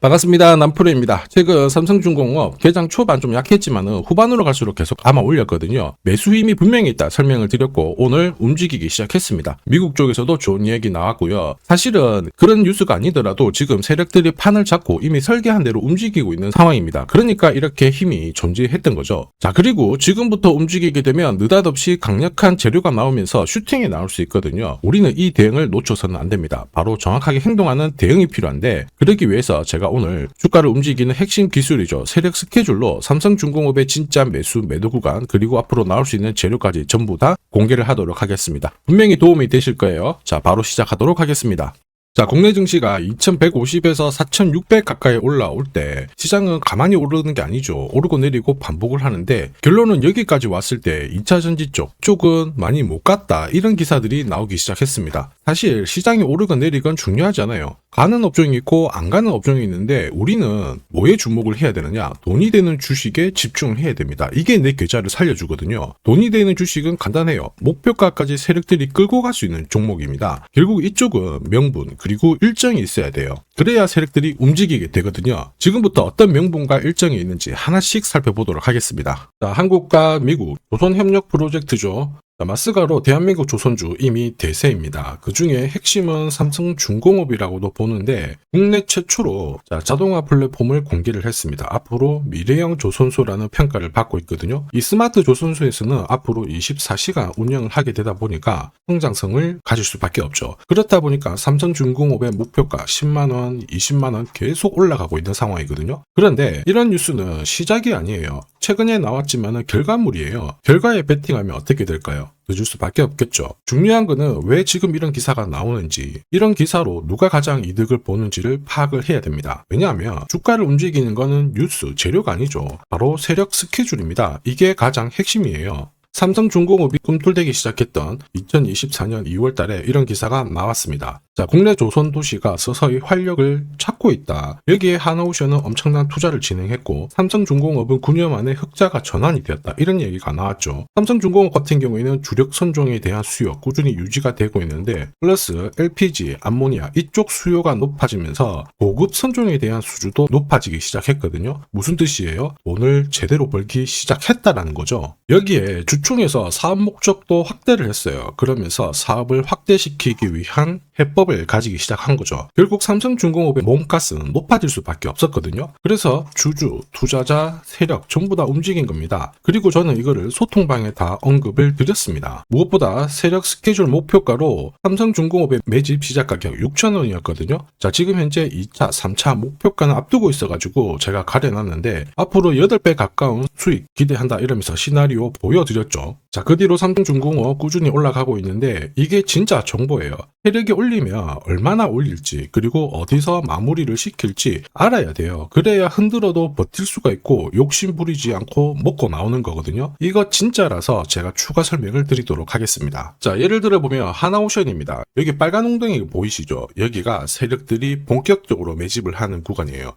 반갑습니다. 남프로입니다. 최근 삼성중공업 개장 초반 좀 약했지만 후반으로 갈수록 계속 감아 올렸거든요. 매수 힘이 분명히 있다 설명을 드렸고 오늘 움직이기 시작했습니다. 미국 쪽에서도 좋은 얘기 나왔고요. 사실은 그런 뉴스가 아니더라도 지금 세력들이 판을 잡고 이미 설계한 대로 움직이고 있는 상황입니다. 그러니까 이렇게 힘이 존재했던 거죠. 자 그리고 지금부터 움직이게 되면 느닷없이 강력한 재료가 나오면서 슈팅이 나올 수 있거든요. 우리는 이 대응을 놓쳐서는 안 됩니다. 바로 정확하게 행동하는 대응이 필요한데 그러기 위해서 제가 오늘 주가를 움직이는 핵심 기술이죠. 세력 스케줄로 삼성중공업의 진짜 매수 매도 구간 그리고 앞으로 나올 수 있는 재료까지 전부 다 공개를 하도록 하겠습니다. 분명히 도움이 되실 거예요. 자 바로 시작하도록 하겠습니다. 자, 국내 증시가 2150에서 4600 가까이 올라올 때 시장은 가만히 오르는 게 아니죠. 오르고 내리고 반복을 하는데 결론은 여기까지 왔을 때 2차 전지 쪽 쪽은 많이 못 갔다. 이런 기사들이 나오기 시작했습니다. 사실 시장이 오르건 내리건 중요하지 않아요. 가는 업종이 있고 안 가는 업종이 있는데 우리는 뭐에 주목을 해야 되느냐? 돈이 되는 주식에 집중을 해야 됩니다. 이게 내 계좌를 살려주거든요. 돈이 되는 주식은 간단해요. 목표가까지 세력들이 끌고 갈 수 있는 종목입니다. 결국 이쪽은 명분 그리고 일정이 있어야 돼요. 그래야 세력들이 움직이게 되거든요. 지금부터 어떤 명분과 일정이 있는지 하나씩 살펴보도록 하겠습니다. 자, 한국과 미국 조선협력 프로젝트죠. 자, 마스가로 대한민국 조선주 이미 대세입니다. 그 중에 핵심은 삼성 중공업이라고도 보는데 국내 최초로 자, 자동화 플랫폼을 공개를 했습니다. 앞으로 미래형 조선소라는 평가를 받고 있거든요. 이 스마트 조선소에서는 앞으로 24시간 운영을 하게 되다 보니까 성장성을 가질 수밖에 없죠. 그렇다 보니까 삼성 중공업의 목표가 10만원, 20만원 계속 올라가고 있는 상황이거든요. 그런데 이런 뉴스는 시작이 아니에요. 최근에 나왔지만 결과물이에요. 결과에 베팅하면 어떻게 될까요? 늦을 수밖에 없겠죠. 중요한 거는 왜 지금 이런 기사가 나오는지, 이런 기사로 누가 가장 이득을 보는지를 파악을 해야 됩니다. 왜냐하면 주가를 움직이는 거는 뉴스, 재료가 아니죠. 바로 세력 스케줄입니다. 이게 가장 핵심이에요. 삼성중공업이 꿈틀대기 시작했던 2024년 2월 달에 이런 기사가 나왔습니다. 자, 국내 조선 도시가 서서히 활력을 찾고 있다. 여기에 하나오션은 엄청난 투자를 진행했고 삼성중공업은 9년 만에 흑자가 전환이 되었다. 이런 얘기가 나왔죠. 삼성중공업 같은 경우에는 주력 선종에 대한 수요 꾸준히 유지가 되고 있는데 플러스 LPG, 암모니아 이쪽 수요가 높아지면서 고급 선종에 대한 수주도 높아지기 시작했거든요. 무슨 뜻이에요? 돈을 제대로 벌기 시작했다라는 거죠. 여기에 주 총에서 사업 목적도 확대를 했어요. 그러면서 사업을 확대시키기 위한 해법을 가지기 시작한 거죠. 결국 삼성중공업의 몸값은 높아질 수밖에 없었거든요. 그래서 주주, 투자자, 세력 전부 다 움직인 겁니다. 그리고 저는 이거를 소통방에 다 언급을 드렸습니다. 무엇보다 세력 스케줄 목표가로 삼성중공업의 매집 시작 가격 6천원이었거든요. 자, 지금 현재 2차, 3차 목표가는 앞두고 있어가지고 제가 가려놨는데 앞으로 8배 가까운 수익 기대한다 이러면서 시나리오 보여드렸죠. 자, 그 뒤로 삼성중공업 꾸준히 올라가고 있는데 이게 진짜 정보예요. 세력이 올 리면 얼마나 올릴지 그리고 어디서 마무리를 시킬지 알아야 돼요. 그래야 흔들어도 버틸 수가 있고 욕심 부리지 않고 먹고 나오는 거거든요. 이거 진짜라서 제가 추가 설명을 드리도록 하겠습니다. 자, 예를 들어 보면 하나오션입니다. 여기 빨간 웅덩이 보이시죠? 여기가 세력들이 본격적으로 매집을 하는 구간이에요.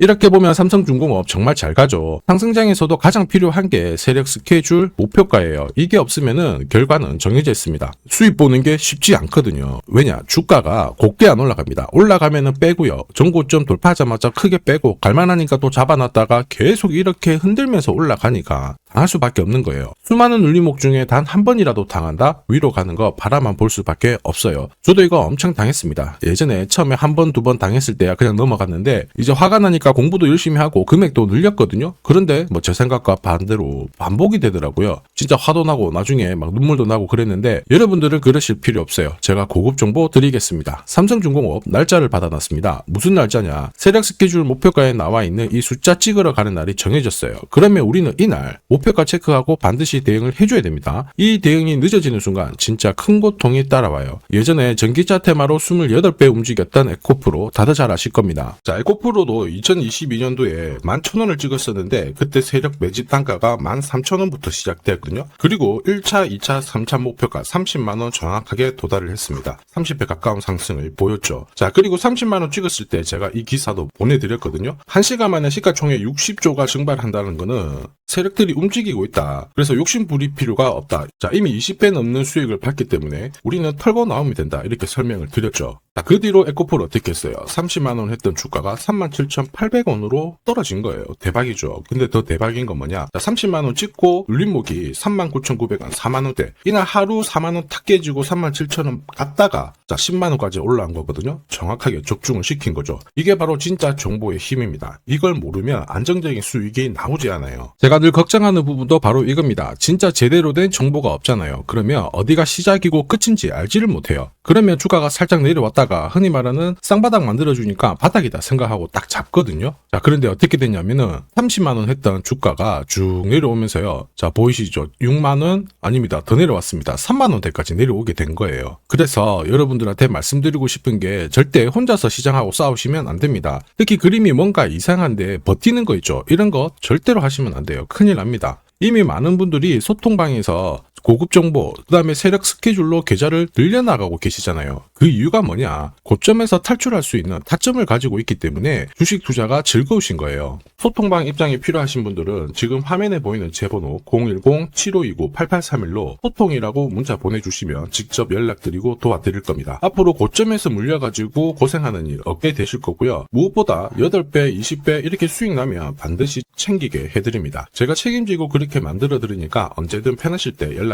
이렇게 보면 삼성중공업 정말 잘 가죠. 상승장에서도 가장 필요한 게 세력 스케줄 목표가예요. 이게 없으면은 결과는 정해져 있습니다. 수입 보는 게 쉽지 않거든요. 왜냐? 주가가 곱게 안 올라갑니다. 올라가면은 빼고요. 전고점 돌파하자마자 크게 빼고 갈만하니까 또 잡아놨다가 계속 이렇게 흔들면서 올라가니까 당할 수밖에 없는 거예요. 수많은 눌림목 중에 단 한 번이라도 당한다? 위로 가는 거 바라만 볼 수밖에 없어요. 저도 이거 엄청 당했습니다. 예전에 처음에 한 번, 두 번 당했을 때야 그냥 넘어갔는데 이제 화가 나니까 공부도 열심히 하고 금액도 늘렸거든요. 그런데 뭐 제 생각과 반대로 반복이 되더라고요. 진짜 화도 나고 나중에 막 눈물도 나고 그랬는데 여러분들은 그러실 필요 없어요. 제가 고급 정보 드리겠습니다. 삼성중공업 날짜를 받아놨습니다. 무슨 날짜냐? 세력 스케줄 목표가에 나와 있는 이 숫자 찍으러 가는 날이 정해졌어요. 그러면 우리는 이날 목 표가 체크하고 반드시 대응을 해줘야 됩니다. 이 대응이 늦어지는 순간 진짜 큰 고통이 따라와요. 예전에 전기차 테마로 28배 움직였던 에코프로 다들 잘 아실 겁니다. 자, 에코프로도 2022년도에 11,000원을 찍었었는데 그때 세력 매집 단가가 13,000원부터 시작되었거든요. 그리고 1차, 2차, 3차 목표가 30만원 정확하게 도달을 했습니다. 30배 가까운 상승을 보였죠. 자, 그리고 30만원 찍었을 때 제가 이 기사도 보내드렸거든요. 1시간 만에 시가총액 60조가 증발한다는 거는 세력들이 움직이고 있다. 그래서 욕심 부릴 필요가 없다. 자, 이미 20배 넘는 수익을 봤기 때문에 우리는 털고 나오면 된다. 이렇게 설명을 드렸죠. 자, 그 뒤로 에코폴 어떻게 했어요? 37만원 했던 주가가 37,800원으로 떨어진 거예요. 대박이죠. 근데 더 대박인 건 뭐냐? 자, 30만원 찍고 눌림목이 39,900원, 4만원대. 이날 하루 4만원 탁 깨지고 37,000원 갔다가 자, 10만원까지 올라온 거거든요. 정확하게 적중을 시킨 거죠. 이게 바로 진짜 정보의 힘입니다. 이걸 모르면 안정적인 수익이 나오지 않아요. 제가 늘 걱정하는 부분도 바로 이겁니다. 진짜 제대로 된 정보가 없잖아요. 그러면 어디가 시작이고 끝인지 알지를 못해요. 그러면 주가가 살짝 내려왔다 가 흔히 말하는 쌍바닥 만들어주니까 바닥이다 생각하고 딱 잡거든요. 자, 그런데 어떻게 됐냐면은 30만원 했던 주가가 쭉 내려오면서요. 자, 보이시죠? 6만원? 아닙니다. 더 내려왔습니다. 3만원대까지 내려오게 된 거예요. 그래서 여러분들한테 말씀드리고 싶은 게 절대 혼자서 시장하고 싸우시면 안 됩니다. 특히 그림이 뭔가 이상한데 버티는 거 있죠. 이런 거 절대로 하시면 안 돼요. 큰일 납니다. 이미 많은 분들이 소통방에서 고급 정보, 그 다음에 세력 스케줄로 계좌를 늘려나가고 계시잖아요. 그 이유가 뭐냐? 고점에서 탈출할 수 있는 타점을 가지고 있기 때문에 주식 투자가 즐거우신 거예요. 소통방 입장이 필요하신 분들은 지금 화면에 보이는 제 번호 010-7529-8831로 소통이라고 문자 보내주시면 직접 연락드리고 도와드릴 겁니다. 앞으로 고점에서 물려가지고 고생하는 일 없게 되실 거고요. 무엇보다 8배, 20배 이렇게 수익 나면 반드시 챙기게 해드립니다. 제가 책임지고 그렇게 만들어 드리니까 언제든 편하실 때 연락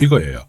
이거예요.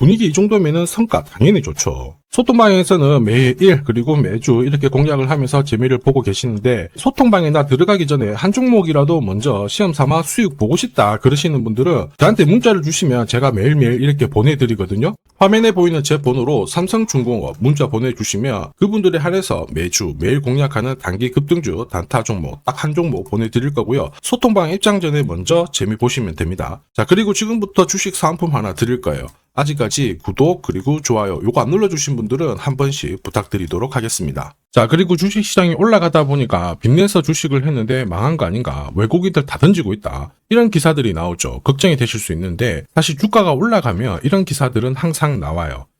분위기 이 정도면은 성과 당연히 좋죠. 소통방에서는 매일 일 그리고 매주 이렇게 공략을 하면서 재미를 보고 계시는데 소통방에 나 들어가기 전에 한 종목이라도 먼저 시험 삼아 수익 보고 싶다 그러시는 분들은 저한테 문자를 주시면 제가 매일매일 이렇게 보내드리거든요. 화면에 보이는 제 번호로 삼성중공업 문자 보내주시면 그분들에 한해서 매주 매일 공략하는 단기 급등주 단타 종목 딱 한 종목 보내드릴 거고요. 소통방 입장 전에 먼저 재미 보시면 됩니다. 자 그리고 지금부터 주식 사은품 하나 드릴 거예요. 아직까지 구독 그리고 좋아요 요거 안 눌러주신 분들은 한 번씩 부탁드리도록 하겠습니다. 자 그리고 주식시장이 올라가다 보니까 빚내서 주식을 했는데 망한 거 아닌가? 외국인들 다 던지고 있다. 이런 기사들이 나오죠. 걱정이 되실 수 있는데 사실 주가가 올라가면 이런 기사들은 항상 나와요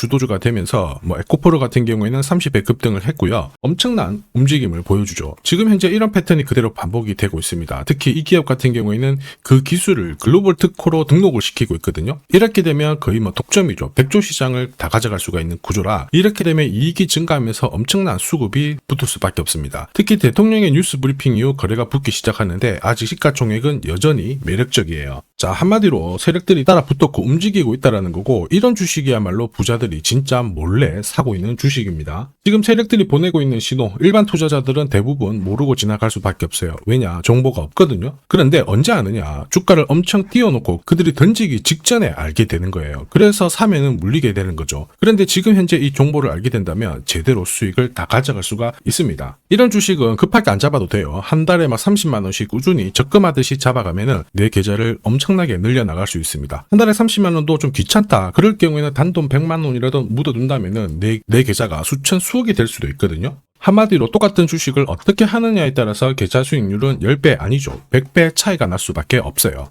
주도주가 되면서 뭐 에코프로 같은 경우에는 30배 급 등을 했고요. 엄청난 움직임을 보여주죠. 지금 현재 이런 패턴이 그대로 반복이 되고 있습니다. 특히 이 기업 같은 경우에는 그 기술을 글로벌 특허로 등록을 시키고 있거든요. 이렇게 되면 거의 뭐 독점이죠. 백조 시장을 다 가져갈 수가 있는 구조라 이렇게 되면 이익이 증가하면서 엄청난 수급이 붙을 수밖에 없습니다. 특히 대통령의 뉴스 브리핑 이후 거래가 붙기 시작하는데 아직 시가총액은 여전히 매력적이에요. 자 한마디로 세력들이 따라 붙었고 움직이고 있다라는 거고 이런 주식이야말로 부자들이 진짜 몰래 사고 있는 주식입니다. 지금 세력들이 보내고 있는 신호 일반 투자자들은 대부분 모르고 지나갈 수밖에 없어요. 왜냐 정보가 없거든요. 그런데 언제 아느냐 주가를 엄청 띄워놓고 그들이 던지기 직전에 알게 되는 거예요. 그래서 사면은 물리게 되는 거죠. 그런데 지금 현재 이 정보를 알게 된다면 제대로 수익을 다 가져갈 수가 있습니다. 이런 주식은 급하게 안 잡아도 돼요. 한 달에 막 30만 원씩 꾸준히 적금하듯이 잡아가면은 내 계좌를 엄청나게 늘려나갈 수 있습니다. 한 달에 30만 원도 좀 귀찮다. 그럴 경우에는 단돈 100만 원이 라도 묻어둔다면은 내, 내 계좌가 수천 수억이 될 수도 있거든요. 한마디로 똑같은 주식을 어떻게 하느냐에 따라서 계좌 수익률은 10배 아니죠. 100배 차이가 날 수밖에 없어요.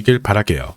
길 바랄게요.